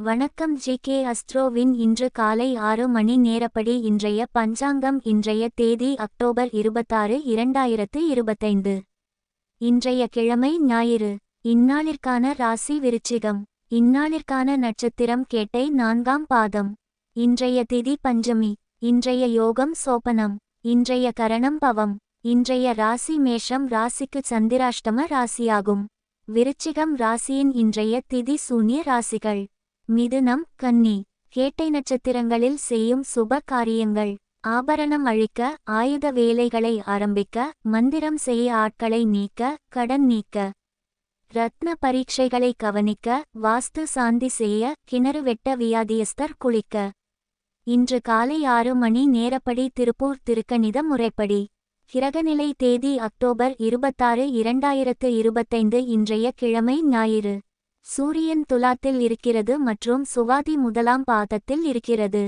வணக்கம் G K அஸ்ட்ரோவின் இன்று காலை ஆறு மணி நேரப்படி இன்றைய பஞ்சாங்கம் இன்றைய தேதி அக்டோபர் இருபத்தாறு இரண்டாயிரத்து இருபத்தைந்து. இன்றைய கிழமை ஞாயிறு. இந்நாளிற்கான ராசி விருச்சிகம். இந்நாளிற்கான நட்சத்திரம் கேட்டை நான்காம் பாதம். இன்றைய திதி பஞ்சமி. இன்றைய யோகம் சோபனம். இன்றைய கரணம் பவம். இன்றைய ராசி மேஷம் ராசிக்கு சந்திராஷ்டம ராசியாகும். விருச்சிகம் ராசியின் இன்றைய திதி சூன்ய ராசிகள். மிதுனம் கன்னி. கேட்டை நட்சத்திரங்களில் செய்யும் சுப காரியங்கள். ஆபரணம் அழிக்க ஆயுத வேலைகளை ஆரம்பிக்க மந்திரம் செய்ய ஆட்களை நீக்க கடன் நீக்க. ரத்ன பரீட்சைகளை கவனிக்க வாஸ்து சாந்தி செய்ய கிணறு வெட்ட வியாதியஸ்தர் குளிக்க. இன்று காலை ஆறு மணி நேரப்படி திருப்பூர் திருக்கணித முறைப்படி. கிரகநிலை தேதி அக்டோபர் இருபத்தாறு இரண்டாயிரத்து இருபத்தைந்து இன்றைய கிழமை ஞாயிறு. சூரியன் துலாத்தில் இருக்கிறது மற்றும் சுவாதி முதலாம் பாதத்தில் இருக்கிறது.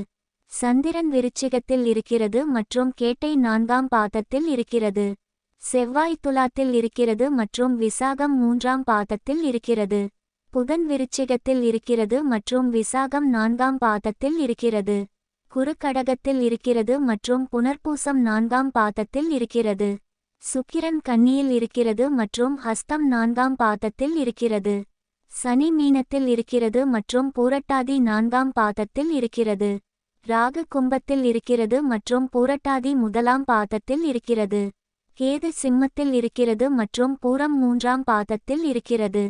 சந்திரன் விருச்சிகத்தில் இருக்கிறது மற்றும் கேட்டை நான்காம் பாதத்தில் இருக்கிறது. செவ்வாய் துலாத்தில் இருக்கிறது மற்றும் விசாகம் மூன்றாம் பாதத்தில் இருக்கிறது. புதன் விருச்சிகத்தில் இருக்கிறது மற்றும் விசாகம் நான்காம் பாதத்தில் இருக்கிறது. குறுக்கடகத்தில் இருக்கிறது மற்றும் புனர்பூசம் நான்காம் பாதத்தில் இருக்கிறது. சுக்கிரன் கன்னியில் இருக்கிறது மற்றும் ஹஸ்தம் நான்காம் பாதத்தில் இருக்கிறது. சனி மீனத்தில் இருக்கிறது மற்றும் பூரட்டாதி நான்காம் பாதத்தில் இருக்கிறது. ராகு கும்பத்தில் இருக்கிறது மற்றும் பூரட்டாதி முதலாம் பாதத்தில் இருக்கிறது. கேது சிம்மத்தில் இருக்கிறது மற்றும் பூரம் மூன்றாம் பாதத்தில் இருக்கிறது.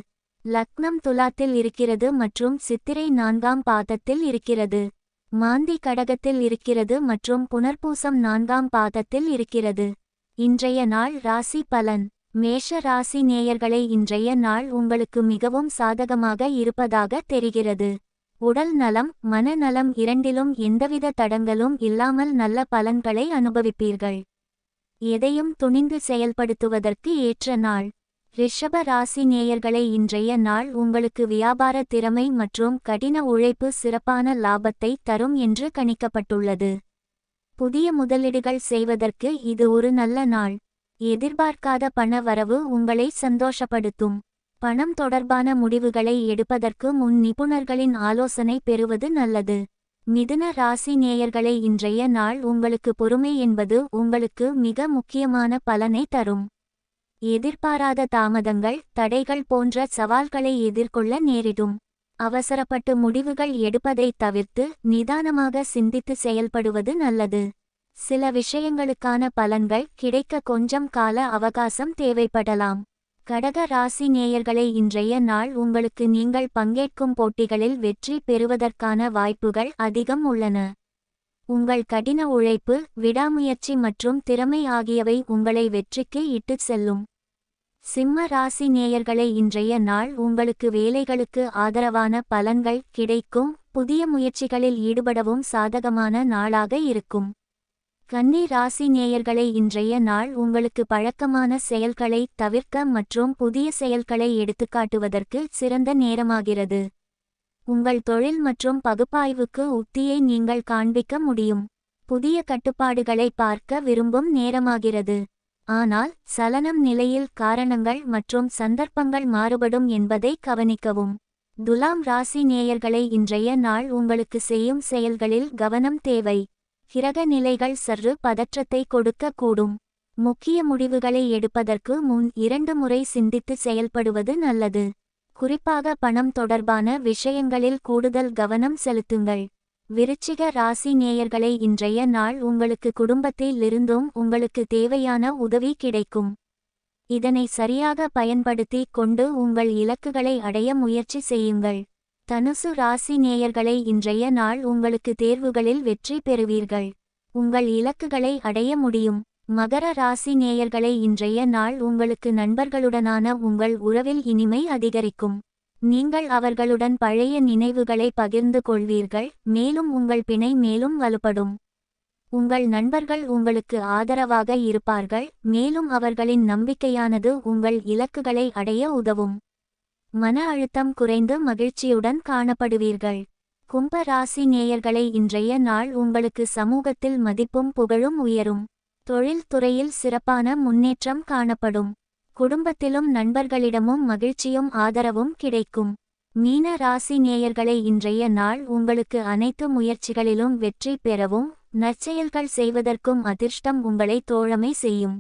லக்னம் துலாத்தில் இருக்கிறது மற்றும் சித்திரை நான்காம் பாதத்தில் இருக்கிறது. மாந்தி கடகத்தில் இருக்கிறது மற்றும் புனர்பூசம் நான்காம் பாதத்தில் இருக்கிறது. இன்றைய நாள் ராசி பலன். மேஷ ராசி நேயர்களை இன்றைய நாள் உங்களுக்கு மிகவும் சாதகமாக இருப்பதாக தெரிகிறது. உடல் நலம் மனநலம் இரண்டிலும் எந்தவித தடங்களும் இல்லாமல் நல்ல பலன்களை அனுபவிப்பீர்கள். எதையும் துணிந்து செயல்படுத்துவதற்கு ஏற்ற நாள். ரிஷப ராசி நேயர்களை இன்றைய நாள் உங்களுக்கு வியாபார திறமை மற்றும் கடின உழைப்பு சிறப்பான லாபத்தை தரும் என்று கணிக்கப்பட்டுள்ளது. புதிய முதலீடுகள் செய்வதற்கு இது ஒரு நல்ல நாள். எதிர்பார்க்காத பண வரவு உங்களை சந்தோஷப்படுத்தும். பணம் தொடர்பான முடிவுகளை எடுப்பதற்கு முன் நிபுணர்களின் ஆலோசனை பெறுவது நல்லது. மிதுன ராசி நேயர்களை இன்றைய நாள் உங்களுக்கு பொறுமை என்பது உங்களுக்கு மிக முக்கியமான பலனை தரும். எதிர்பாராத தாமதங்கள் தடைகள் போன்ற சவால்களை எதிர்கொள்ள நேரிடும். அவசரப்பட்டு முடிவுகள் எடுப்பதை தவிர்த்து நிதானமாக சிந்தித்து செயல்படுவது நல்லது. சில விஷயங்களுக்கான பலன்கள் கிடைக்க கொஞ்சம் கால அவகாசம் தேவைப்படலாம். கடக ராசி நேயர்களை இன்றைய நாள் உங்களுக்கு நீங்கள் பங்கேற்கும் போட்டிகளில் வெற்றி பெறுவதற்கான வாய்ப்புகள் அதிகம் உள்ளன. உங்கள் கடின உழைப்பு விடாமுயற்சி மற்றும் திறமை ஆகியவை உங்களை வெற்றிக்கு இட்டுச் செல்லும். சிம்ம ராசி நேயர்களை இன்றைய நாள் உங்களுக்கு வேலைகளுக்கு ஆதரவான பலன்கள் கிடைக்கும். புதிய முயற்சிகளில் ஈடுபடவும் சாதகமான நாளாக இருக்கும். கன்னி ராசி நேயர்களை இன்றைய நாள் உங்களுக்கு பழக்கமான செயல்களை தவிர்க்க மற்றும் புதிய செயல்களை எடுத்துக்காட்டுவதற்கு சிறந்த நேரமாகிறது. உங்கள் தொழில் மற்றும் பகுப்பாய்வுக்கு உத்தியை நீங்கள் காண்பிக்க முடியும். புதிய கட்டுப்பாடுகளை பார்க்க விரும்பும் நேரமாகிறது. ஆனால் சலனம் நிலையில் காரணங்கள் மற்றும் சந்தர்ப்பங்கள் மாறுபடும் என்பதை கவனிக்கவும். துலாம் ராசி நேயர்களை இன்றைய நாள் உங்களுக்கு செய்யும் செயல்களில் கவனம் தேவை. கிரக நிலைகள் சற்று பதற்றத்தை கொடுக்கக்கூடும். முக்கிய முடிவுகளை எடுப்பதற்கு முன் இரண்டு முறை சிந்தித்து செயல்படுவது நல்லது. குறிப்பாக பணம் தொடர்பான விஷயங்களில் கூடுதல் கவனம் செலுத்துங்கள். விருச்சிக ராசி நேயர்களை இன்றைய நாள் உங்களுக்கு குடும்பத்திலிருந்தும் உங்களுக்கு தேவையான உதவி கிடைக்கும். இதனை சரியாக பயன்படுத்தி கொண்டு உங்கள் இலக்குகளை அடைய முயற்சி செய்யுங்கள். தனுசு ராசி நேயர்களை இன்றைய நாள் உங்களுக்கு தேர்வுகளில் வெற்றி பெறுவீர்கள். உங்கள் இலக்குகளை அடைய முடியும். மகர ராசி நேயர்களை இன்றைய நாள் உங்களுக்கு நண்பர்களுடனான உங்கள் உறவில் இனிமை அதிகரிக்கும். நீங்கள் அவர்களுடன் பழைய நினைவுகளை பகிர்ந்து கொள்வீர்கள். மேலும் உங்கள் பிணை மேலும் வலுப்படும். உங்கள் நண்பர்கள் உங்களுக்கு ஆதரவாக இருப்பார்கள். மேலும் அவர்களின் நம்பிக்கையானது உங்கள் இலக்குகளை அடைய உதவும். மன அழுத்தம் குறைந்து மகிழ்ச்சியுடன் காணப்படுவீர்கள். கும்ப ராசி நேயர்களை இன்றைய நாள் உங்களுக்கு சமூகத்தில் மதிப்பும் புகழும் உயரும். தொழில் துறையில் சிறப்பான முன்னேற்றம் காணப்படும். குடும்பத்திலும் நண்பர்களிடமும் மகிழ்ச்சியும் ஆதரவும் கிடைக்கும். மீன ராசி நேயர்களை இன்றைய நாள் உங்களுக்கு அனைத்து முயற்சிகளிலும் வெற்றி பெறவும் நற்செயல்கள் செய்வதற்கும் அதிர்ஷ்டம் உங்களை தோழமை செய்யும்.